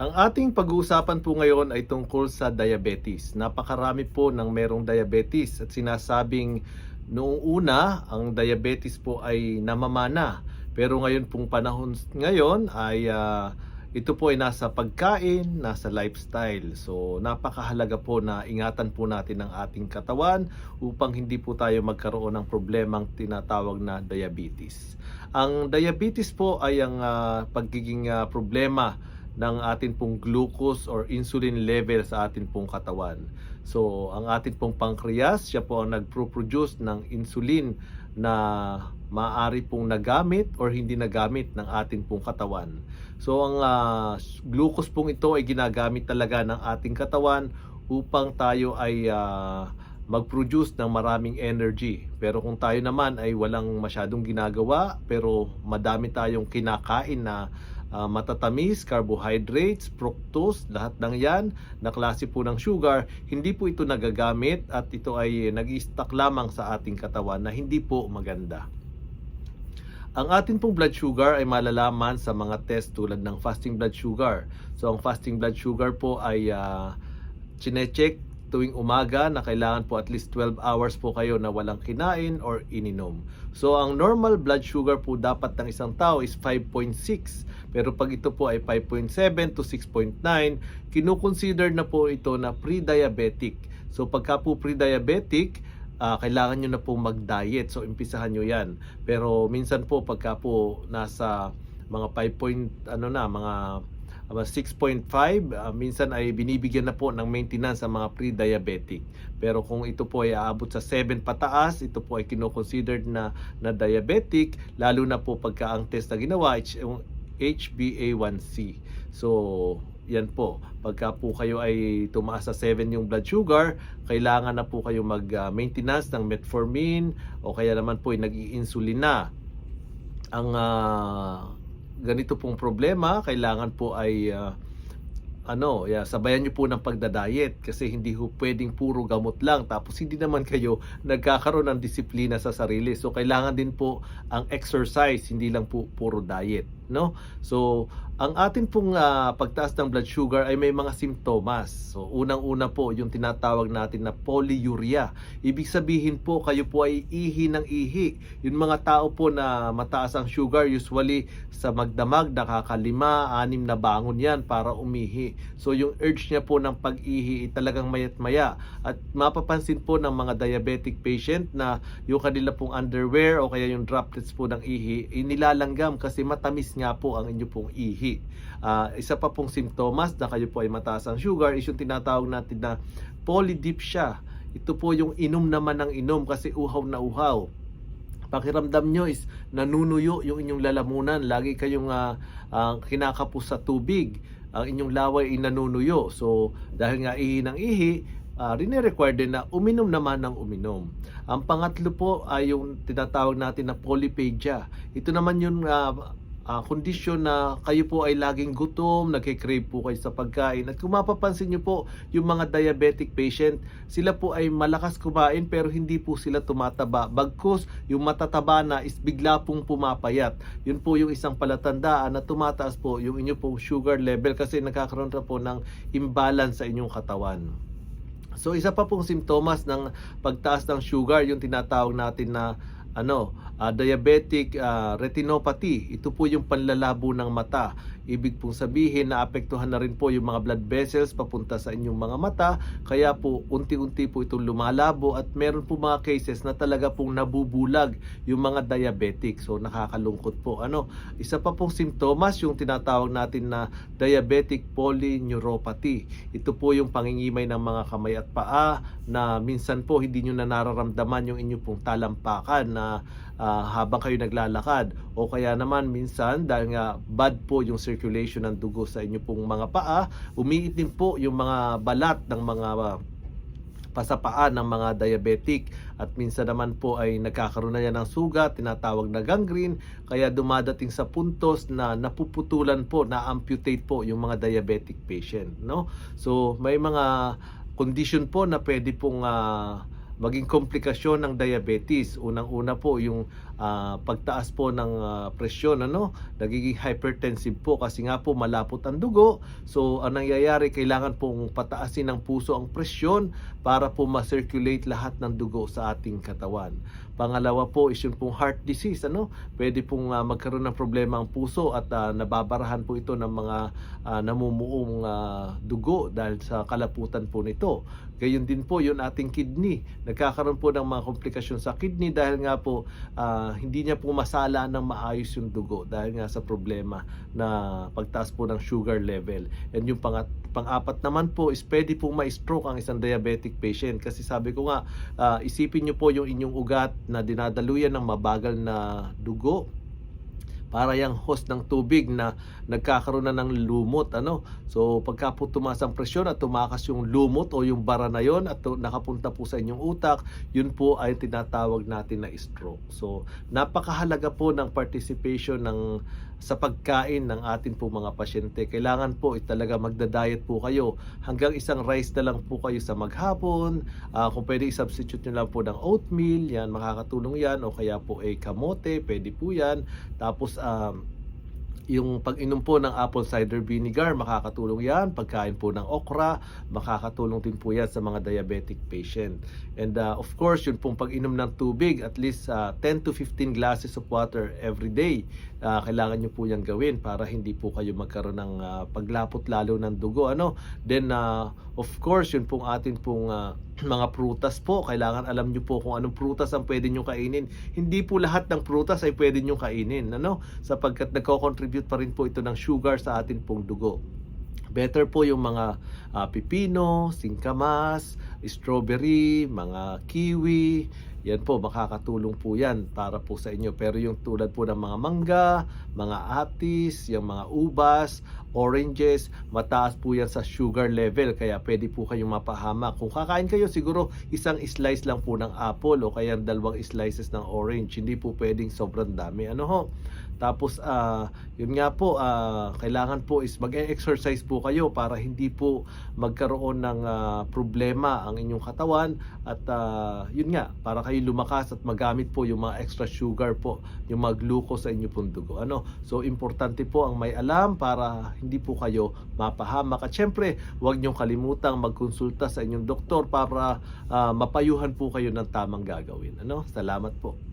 Ang ating pag-uusapan po ngayon ay tungkol sa diabetes. Napakarami po ng merong diabetes at sinasabing noong una ang diabetes po ay namamana. Pero ngayon pong panahon ngayon ay ah, ito po ay nasa pagkain, nasa lifestyle. So napakahalaga po na ingatan po natin ang ating katawan upang hindi po tayo magkaroon ng problemang tinatawag na diabetes. Ang diabetes po ay ang ah, pagiging ah, problema ng atin pong glucose or insulin level sa atin pong katawan. So, ang atin pong pancreas, siya po ang nagpro-produce ng insulin na maaari pong nagamit or hindi nagamit ng atin pong katawan. So, ang ah, glucose pong ito ay ginagamit talaga ng ating katawan upang tayo ay ah, mag-produce ng maraming energy. Pero kung tayo naman ay walang masyadong ginagawa, pero madami tayong kinakain na ah, matatamis, carbohydrates, fructose, lahat ng yan na klase po ng sugar, hindi po ito nagagamit at ito ay nag stock lamang sa ating katawan na hindi po maganda. Ang atin pong blood sugar ay malalaman sa mga test tulad ng fasting blood sugar. So ang fasting blood sugar po ay uh, chinecheck tuwing umaga na kailangan po at least 12 hours po kayo na walang kinain or ininom. So ang normal blood sugar po dapat ng isang tao is 5.6. Pero pag ito po ay 5.7 to 6.9, kinukonsider na po ito na pre-diabetic. So pagka po pre-diabetic, ah, kailangan nyo na po mag-diet. So, impisahan nyo yan. Pero minsan po, pagka po nasa mga 5 point, ano na, mga 6.5, ah, minsan ay binibigyan na po ng maintenance sa mga pre-diabetic. Pero kung ito po ay aabot sa 7 pataas, ito po ay kino-considered na, na diabetic, lalo na po pagka ang test na ginawa, yung HbA1c. So, yan po. Pagka po kayo ay tumaas sa 7 yung blood sugar, kailangan na po kayo mag-maintenance ng metformin o kaya naman po ay nag-i-insulin na. Ang ah, ganito pong problema, kailangan po ay ah, ano, yeah, sabayan niyo po ng pagda-diet kasi hindi ho pwedeng puro gamot lang tapos hindi naman kayo nagkakaroon ng disiplina sa sarili. So kailangan din po ang exercise, hindi lang po puro diet, no? So ang atin pong ah, pagtaas ng blood sugar ay may mga simptomas. So unang-una po yung tinatawag natin na polyuria. Ibig sabihin po kayo po ay ihi ng ihi. Yung mga tao po na mataas ang sugar usually sa magdamag nakakalima, anim na bangon yan para umihi. So yung urge niya po ng pag-ihi talagang mayat maya. At mapapansin po ng mga diabetic patient na yung kanila pong underwear o kaya yung droplets po ng ihi, ay nilalanggam kasi matamis nga po ang inyo pong ihi. Ah, isa pa pong simptomas na kayo po ay mataas ang sugar is yung tinatawag natin na polydipsia. Ito po yung inom naman ng inom kasi uhaw na uhaw pakiramdam nyo is nanunuyo yung inyong lalamunan. Lagi kayong ah, ah, kinakapos sa tubig. Ang inyong laway ay nanunuyo. So, dahil nga ihi ng ihi, uh, rine-require din na uminom naman ng uminom. Ang pangatlo po ay yung tinatawag natin na polyphagia. Ito naman yung ah, ah, kondisyon na kayo po ay laging gutom, nagkikrave po kayo sa pagkain. At kung mapapansin nyo po, yung mga diabetic patient, sila po ay malakas kumain pero hindi po sila tumataba. Bagkus, yung matataba na is bigla pong pumapayat. Yun po yung isang palatandaan na tumataas po yung inyo pong sugar level kasi nagkakaroon na po ng imbalance sa inyong katawan. So isa pa pong simptomas ng pagtaas ng sugar, yung tinatawag natin na ano, ah, diabetic ah, retinopathy. Ito po yung panlalabo ng mata. Ibig pong sabihin na apektuhan na rin po yung mga blood vessels papunta sa inyong mga mata. Kaya po unti-unti po itong lumalabo at meron po mga cases na talaga pong nabubulag yung mga diabetic. So nakakalungkot po. Ano, isa pa pong simptomas yung tinatawag natin na diabetic polyneuropathy. Ito po yung pangingimay ng mga kamay at paa na minsan po hindi nyo na nararamdaman yung inyong pong talampakan na ah, habang kayo naglalakad. O kaya naman minsan dahil nga bad po yung circulation ng dugo sa inyo pong mga paa, umiitim po yung mga balat ng mga ah, pasapaan ng mga diabetic. At minsan naman po ay nagkakaroon na yan ng sugat, tinatawag na gangrene, kaya dumadating sa puntos na napuputulan po, na amputate po yung mga diabetic patient, no? So may mga condition po na pwede pong ah, maging komplikasyon ng diabetes. Unang-una po yung ah, pagtaas po ng ah, presyon ano nagiging hypertensive po kasi nga po malapot ang dugo. So ang nangyayari kailangan pong pataasin ng puso ang presyon para po ma-circulate lahat ng dugo sa ating katawan. Pangalawa po is yung pong heart disease ano pwede pong ah, magkaroon ng problema ang puso at ah, nababarahan po ito ng mga ah, namumuong ah, dugo dahil sa kalaputan po nito. Gayon din po yung ating kidney. Nagkakaroon po ng mga komplikasyon sa kidney dahil nga po hindi niya po masala ng maayos yung dugo dahil nga sa problema na pagtaas po ng sugar level. And yung pangat, pang-apat naman po is pwede po ma-stroke ang isang diabetic patient kasi sabi ko nga ah, isipin niyo po yung inyong ugat na dinadaluyan ng mabagal na dugo para yung host ng tubig na nagkakaroon na ng lumot ano? So pagka po tumaas ang presyon at tumakas yung lumot o yung bara na yon at nakapunta po sa inyong utak yun po ay tinatawag natin na stroke. So napakahalaga po ng participation ng sa pagkain ng atin po mga pasyente. Kailangan po talaga magda-diet po kayo. Hanggang isang rice na lang po kayo sa maghapon. Ah, kung pwede i-substitute nyo lang po ng oatmeal yan makakatulong yan. O kaya po ay kamote pwede po yan. Tapos um, yung pag-inom po ng apple cider vinegar, makakatulong yan. Pagkain po ng okra, makakatulong din po yan sa mga diabetic patient. And uh, of course, yun pong pag-inom ng tubig, at least uh, 10 to 15 glasses of water every day. Uh, kailangan nyo po yan gawin para hindi po kayo magkaroon ng uh, paglapot lalo ng dugo. Ano? Then, uh, of course, yun pong atin pong uh, mga prutas po. Kailangan alam nyo po kung anong prutas ang pwede nyo kainin. Hindi po lahat ng prutas ay pwede nyo kainin. Ano? Sapagkat nagko-contribute pa rin po ito ng sugar sa atin pong dugo. Better po yung mga ah, pipino, singkamas, strawberry, mga kiwi. Yan po, makakatulong po yan para po sa inyo. Pero yung tulad po ng mga mangga, mga atis, yung mga ubas, oranges, mataas po yan sa sugar level. Kaya pwede po kayong mapahamak. Kung kakain kayo, siguro isang slice lang po ng apple o kaya dalawang slices ng orange. Hindi po pwedeng sobrang dami. Ano ho? Tapos ah, yun nga po ah, kailangan po is mag-exercise po kayo para hindi po magkaroon ng ah, problema ang inyong katawan at ah, yun nga para kayo lumakas at magamit po yung mga extra sugar po, yung mga glucose sa inyong pong dugo. Ano? So importante po ang may alam para hindi po kayo mapahamak. At syempre, huwag niyong kalimutang magkonsulta sa inyong doktor para ah, mapayuhan po kayo ng tamang gagawin. Ano? Salamat po.